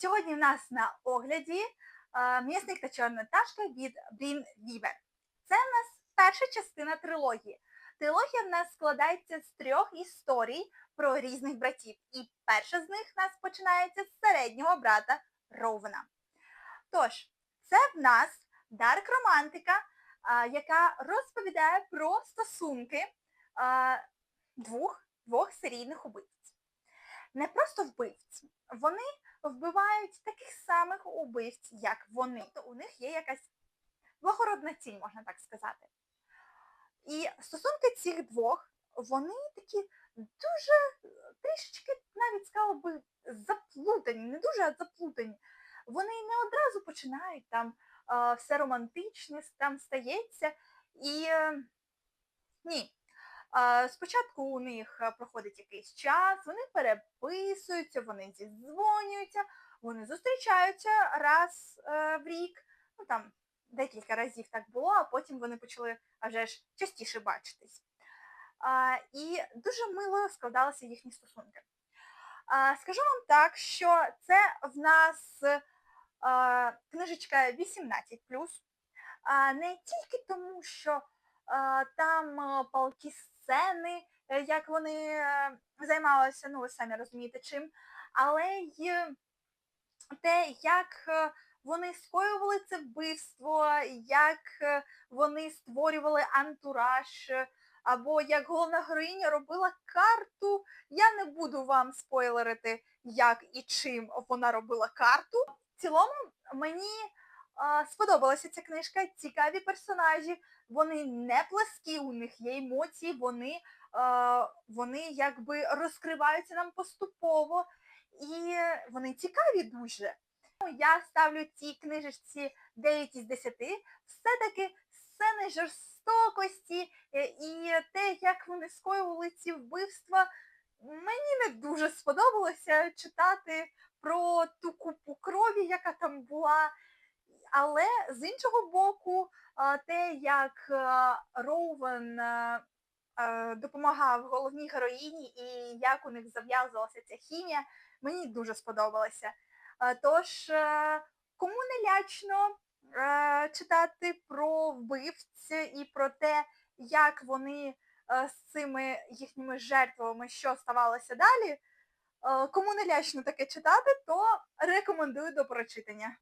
Сьогодні в нас на огляді е, м'ясник та чорна пташка від Брін Вівер. Це в нас перша частина трилогії. Трилогія в нас складається з трьох історій про різних братів. І перша з них в нас починається з середнього брата Ровена. Тож, це в нас Дарк Романтика, е, яка розповідає про стосунки е, двох, двох серійних убивць. Не просто вбивць, вони вбивають таких самих убивць, як вони. Тобто у них є якась благородна ціль, можна так сказати. І стосунки цих двох, вони такі дуже трішечки, навіть сказала би, заплутані, не дуже, а заплутані. Вони не одразу починають там все романтичне там стається. І е, ні. Е, Спочатку у них е, проходить якийсь час, вони переписуються, вони зідзвонюються, вони зустрічаються раз е, в рік, ну там декілька разів так було, а потім вони почали вже ж частіше бачитись. І дуже мило складалися їхні стосунки. Скажу вам так, що це в нас книжечка 18 не тільки тому, що там а, палкі сцени, е, як вони е, займалися, ну ви самі розумієте чим, але й те, як е, вони скоювали це вбивство, як е, вони створювали антураж, е, або як головна героїня робила карту. Я не буду вам спойлерити, як і чим вона робила карту. В цілому мені сподобалася ця книжка, цікаві персонажі, вони не пласкі, у них є емоції, вони, вони якби розкриваються нам поступово і вони цікаві дуже. Я ставлю цій книжечці 9 із 10. Все-таки сцени жорстокості е, і те, як вони скоювали ці вбивства, мені не дуже сподобалося читати про ту купу крові, яка там була. Але з іншого боку, те, як а, Роуен а, а, допомагав головній героїні і як у них зав'язувалася ця хімія, мені дуже сподобалося. Тож, е, кому не лячно е, читати про вбивць і про те, як вони е, з цими їхніми жертвами, що ставалося далі, е, кому не лячно таке читати, то рекомендую до прочитання.